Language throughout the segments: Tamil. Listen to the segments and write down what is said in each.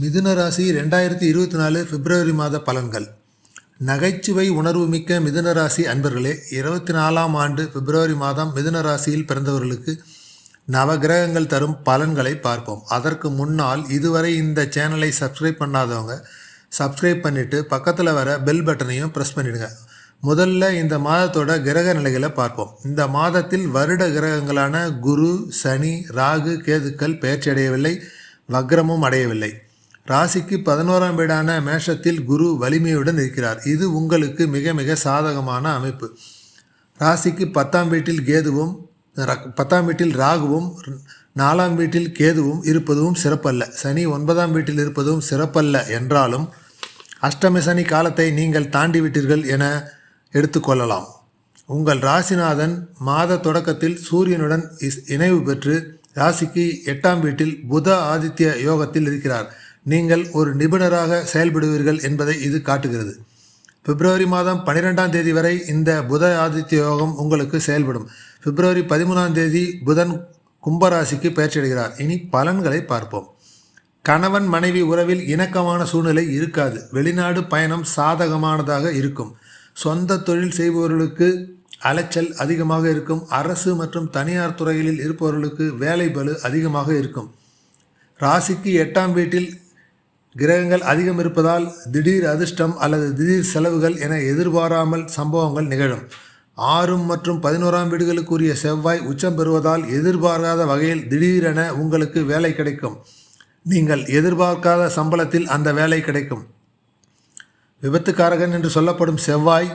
மிதுன ராசி ரெண்டாயிரத்தி இருபத்தி நாலு பிப்ரவரி மாத பலன்கள். நகைச்சுவை உணர்வுமிக்க மிதுன ராசி அன்பர்களே இருபத்தி நாலாம் ஆண்டு பிப்ரவரி மாதம் மிதுன ராசியில் பிறந்தவர்களுக்கு நவகிரகங்கள் தரும் பலன்களை பார்ப்போம். அதற்கு முன்னால் இதுவரை இந்த சேனலை சப்ஸ்கிரைப் பண்ணாதவங்க சப்ஸ்கிரைப் பண்ணிவிட்டு பக்கத்தில் வர பெல் பட்டனையும் ப்ரெஸ் பண்ணிவிடுங்க முதல்ல இந்த மாதத்தோட கிரக நிலைகளை பார்ப்போம். இந்த மாதத்தில் வருட கிரகங்களான குரு சனி ராகு கேதுக்கள் பெயர்ச்சி அடையவில்லை வக்ரமும் அடையவில்லை. ராசிக்கு பதினோராம் வீடான மேஷத்தில் குரு வலிமையுடன் இருக்கிறார். இது உங்களுக்கு மிக மிக சாதகமான அமைப்பு. ராசிக்கு பத்தாம் வீட்டில் கேதுவும் பத்தாம் வீட்டில் ராகுவும் நாலாம் வீட்டில் கேதுவும் இருப்பதும் சிறப்பல்ல. சனி ஒன்பதாம் வீட்டில் இருப்பதும் சிறப்பல்ல என்றாலும் அஷ்டமி சனி காலத்தை நீங்கள் தாண்டி விட்டீர்கள் என எடுத்துக்கொள்ளலாம் உங்கள் ராசிநாதன் மாத தொடக்கத்தில் சூரியனுடன் இஸ்- இணைவு பெற்று ராசிக்கு எட்டாம் வீட்டில் புத ஆதித்ய யோகத்தில் இருக்கிறார். நீங்கள் ஒரு நிபுணராக செயல்படுவீர்கள் என்பதை இது காட்டுகிறது. பிப்ரவரி மாதம் பன்னிரெண்டாம் தேதி வரை இந்த புத ஆதித்ய யோகம் உங்களுக்கு செயல்படும். பிப்ரவரி பதிமூணாம் தேதி புதன் கும்பராசிக்கு பயிற்சியடைகிறார் இனி பலன்களை பார்ப்போம். கணவன் மனைவி உறவில் இணக்கமான சூழ்நிலை இருக்காது. வெளிநாடு பயணம் சாதகமானதாக இருக்கும். சொந்த தொழில் செய்பவர்களுக்கு அலைச்சல் அதிகமாக இருக்கும். அரசு மற்றும் தனியார் துறைகளில் இருப்பவர்களுக்கு வேலை பலு அதிகமாக இருக்கும். ராசிக்கு எட்டாம் வீட்டில் கிரகங்கள் அதிகம் இருப்பதால் திடீர் அதிர்ஷ்டம் அல்லது திடீர் செலவுகள் என எதிர்பாராமல் சம்பவங்கள் நிகழும். ஆறும் மற்றும் பதினோராம் வீடுகளுக்குரிய செவ்வாய் உச்சம் பெறுவதால் எதிர்பாராத வகையில் திடீரென உங்களுக்கு வேலை கிடைக்கும். நீங்கள் எதிர்பார்க்காத சம்பளத்தில் அந்த வேலை கிடைக்கும். விபத்துக்காரகன் என்று சொல்லப்படும் செவ்வாய்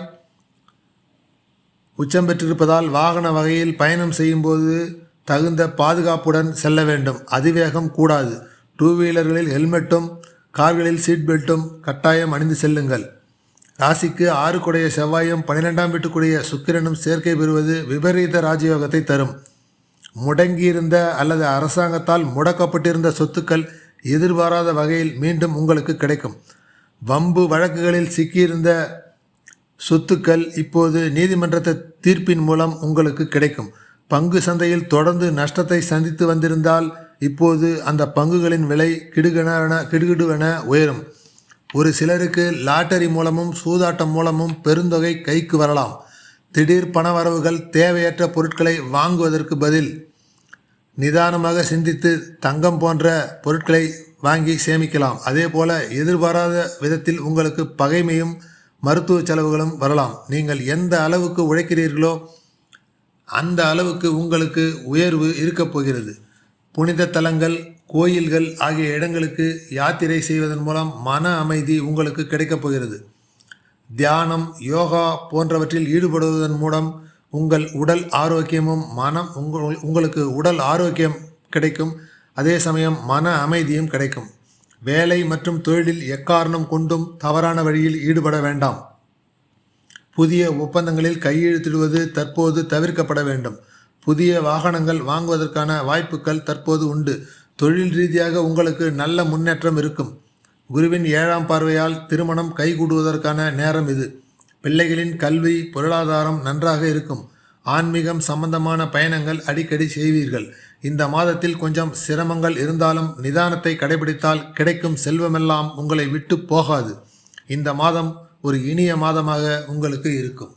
உச்சம் பெற்றிருப்பதால் வாகன வகையில் பயணம் செய்யும்போது தகுந்த பாதுகாப்புடன் செல்ல வேண்டும். அதிவேகம் கூடாது. டூ வீலர்களில் ஹெல்மெட்டும் கார்களில் சீட் பெல்ட்டும் கட்டாயம் அணிந்து செல்லுங்கள். ராசிக்கு ஆறுக்குடைய செவ்வாயும் பன்னிரெண்டாம் வீட்டுக்குடைய சுக்கிரனும் சேர்க்கை பெறுவது விபரீத ராஜயோகத்தை தரும். முடங்கியிருந்த அல்லது அரசாங்கத்தால் முடக்கப்பட்டிருந்த சொத்துக்கள் எதிர்பாராத வகையில் மீண்டும் உங்களுக்கு கிடைக்கும். வம்பு வழக்குகளில் சிக்கியிருந்த சொத்துக்கள் இப்போது நீதிமன்றத்தை தீர்ப்பின் மூலம் உங்களுக்கு கிடைக்கும். பங்கு சந்தையில் தொடர்ந்து நஷ்டத்தை சந்தித்து வந்திருந்தால் இப்போது அந்த பங்குகளின் விலை கிடுகென கிடுகிடுவென உயரும். ஒரு சிலருக்கு லாட்டரி மூலமும் சூதாட்டம் மூலமும் பெருந்தொகை கைக்கு வரலாம். திடீர் பணவரவுகள் தேவையற்ற பொருட்களை வாங்குவதற்கு பதில். நிதானமாக சிந்தித்து தங்கம் போன்ற பொருட்களை வாங்கி சேமிக்கலாம். அதே போல எதிர்பாராத விதத்தில் உங்களுக்கு பகைமையும் மருத்துவ செலவுகளும் வரலாம். நீங்கள் எந்த அளவுக்கு உழைக்கிறீர்களோ அந்த அளவுக்கு உங்களுக்கு உயர்வு இருக்கப் போகிறது. புனித தலங்கள் கோயில்கள் ஆகிய இடங்களுக்கு யாத்திரை செய்வதன் மூலம் மன அமைதி உங்களுக்கு கிடைக்கப் போகிறது. தியானம் யோகா போன்றவற்றில் ஈடுபடுவதன் மூலம் உங்கள் உடல் ஆரோக்கியமும் மனம் உங்கள் உங்களுக்கு உடல் ஆரோக்கியம் கிடைக்கும். அதே சமயம் மன அமைதியும் கிடைக்கும். வேலை மற்றும் தொழிலில் எக்காரணம் கொண்டும் தவறான வழியில் ஈடுபட வேண்டாம். புதிய ஒப்பந்தங்களில் கையெழுத்திடுவது தற்போது தவிர்க்கப்பட வேண்டும். புதிய வாகனங்கள் வாங்குவதற்கான வாய்ப்புகள் தற்போது உண்டு. தொழில் ரீதியாக உங்களுக்கு நல்ல முன்னேற்றம் இருக்கும். குருவின் ஏழாம் பார்வையால் திருமணம் கைகூடுவதற்கான நேரம் இது. பிள்ளைகளின் கல்வி பொருளாதாரம் நன்றாக இருக்கும். ஆன்மீகம் சம்பந்தமான பயணங்கள் அடிக்கடி செய்வீர்கள். இந்த மாதத்தில் கொஞ்சம் சிரமங்கள் இருந்தாலும் நிதானத்தை கடைபிடித்தால் கிடைக்கும் செல்வமெல்லாம் உங்களை விட்டு போகாது. இந்த மாதம் ஒரு இனிய மாதமாக உங்களுக்கு இருக்கும்.